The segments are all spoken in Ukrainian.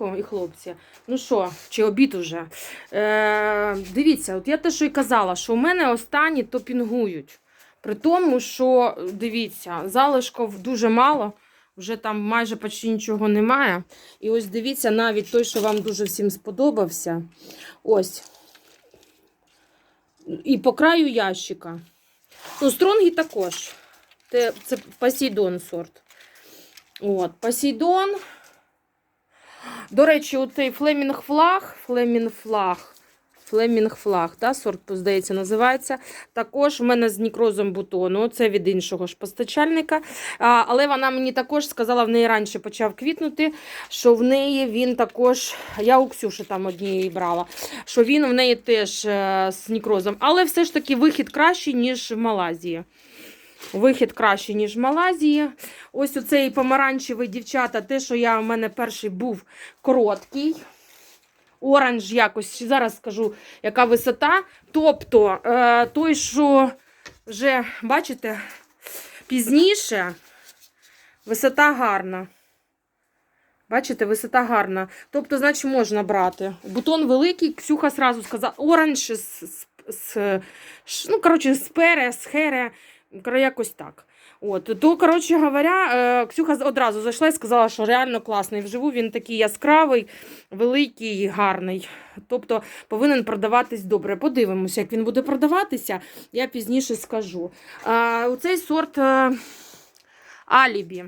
ранку і хлопці. Ну що, чи обід уже? Е, дивіться, от я те, що і казала, що у мене останні топінгують. При тому, що дивіться, залишків дуже мало, вже там майже почти нічого немає. І ось дивіться, навіть той, що вам дуже всім сподобався. Ось. І по краю ящика. Ну, стронги також. Це, це Посейдон сорт. От, Посейдон. До речі, оцей Флемінг флаг, Флемінг флаг, Флемінг флаг, да, сорт, здається, називається. Також в мене з нікрозом бутону. Це від іншого ж постачальника. А, але вона мені також сказала, в неї раніше почав квітнути, що в неї він також. Я у Ксюші там однієї брала, що він в неї теж е, з нікрозом. Але все ж таки вихід кращий, ніж в Малайзії. Вихід кращий, ніж в Малайзії. Ось оцей помаранчевий дівчата, те, що я у мене перший був короткий. Оранж якось, зараз скажу, яка висота. Тобто, е, той, що вже, бачите, пізніше, висота гарна. Бачите, висота гарна. Тобто, значить, можна брати. Бутон великий, Ксюха сразу сказала, оранж з, з, з, ну, коротше, з пере, з хере, якось так. От, то, коротше говоря, е, Ксюха одразу зайшла і сказала, що реально класний. Вживу він такий яскравий, великий гарний. Тобто повинен продаватись добре. Подивимося, як він буде продаватися, я пізніше скажу. А, оцей сорт е, Алібі.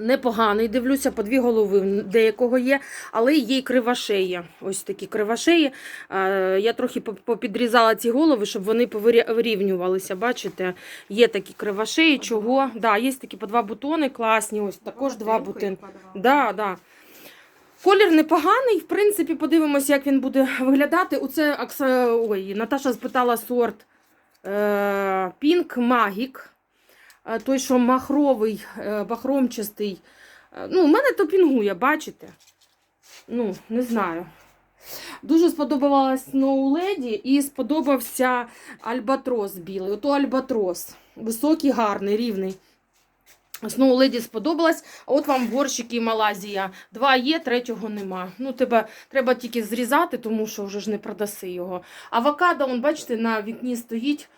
Непоганий, дивлюся, по дві голови деякого є, але є й кривошеї. Ось такі кривошеї. Е, Я трохи попідрізала ці голови, щоб вони вирівнювалися. Бачите, є такі кривошеї. Чого? Да, є такі по два бутони класні. Ось також два бутини. Да, да. Колір непоганий. В принципі, подивимося, як він буде виглядати. Оце Акса... Ой, Наташа спитала сорт е... Pink Magic. Е, Той, що махровий, е, бахромчастий. Е, Ну, у мене то пінгує, бачите? Ну, не знаю. Дуже сподобалась Snow Lady і сподобався альбатрос білий. Ото альбатрос. Високий, гарний, рівний. Snow Lady сподобалась, а от вам горщики Малазія. Два є, третього нема. Ну, тебе треба тільки зрізати, тому що вже ж не продаси його. Авокадо, он, бачите, на вікні стоїть.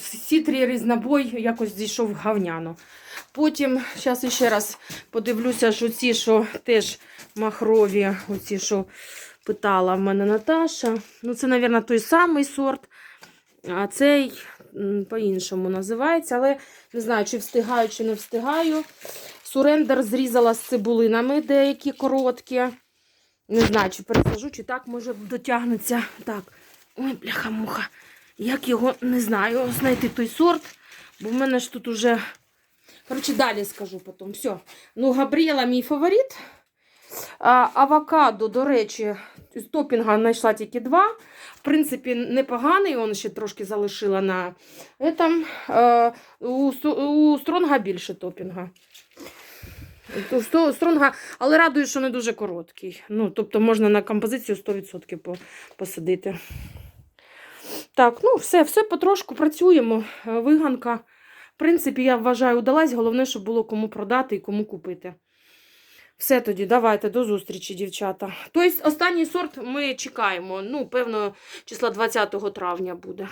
Сітрі різнобой якось зійшов гавняно. Потім, зараз ще раз подивлюся, що ці, що теж махрові, оці, що питала в мене Наташа. Ну, це, мабуть, той самий сорт, а цей по-іншому називається, але не знаю, чи встигаю, чи не встигаю. Сурендер зрізала з цибулинами деякі короткі. Не знаю, чи пересажу, чи так може дотягнеться. Так. Ой, бляха-муха. Як його не знаю, знайти той сорт, бо в мене ж тут уже. Коротше, далі скажу потім. Все. Ну, Габріела мій фаворит. А, авокадо, до речі, з топінга знайшла тільки два. В принципі, непоганий, он ще трошки залишила на этом. Е, у, у Стронга більше топінга. Стронга, але радую, що не дуже короткий. Ну, тобто можна на композицію 100% посадити. Так, ну все, все потрошку працюємо. Е, Виганка. В принципі, я вважаю, удалась. Головне, щоб було кому продати і кому купити. Все тоді, давайте, до зустрічі, дівчата. Тобто, останній сорт ми чекаємо. Ну, певно, числа 20 травня буде.